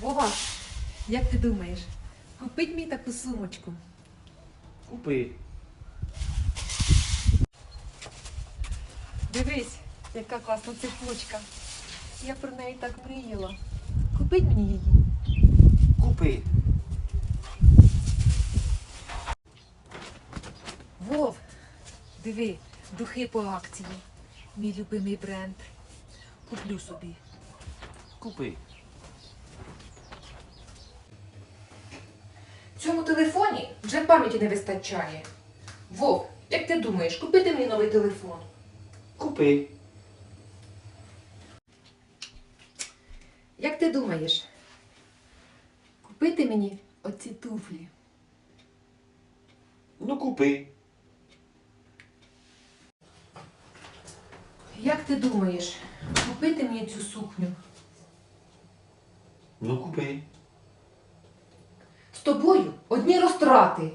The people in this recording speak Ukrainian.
Вова, як ти думаєш, купить мені таку сумочку? Купи. Дивись, яка класна цепочка. Я про неї так мріяла. Купить мені її. Купи. Вов, диви, духи по акції. Мій любимий бренд. Куплю собі. Купи. Цьому телефоні вже пам'яті не вистачає. Вов, як ти думаєш, купити мені новий телефон? Купи. Як ти думаєш, купити мені оці туфлі? Ну купи. Як ти думаєш, купити мені цю сукню? Ну купи. Тобою одні розтрати.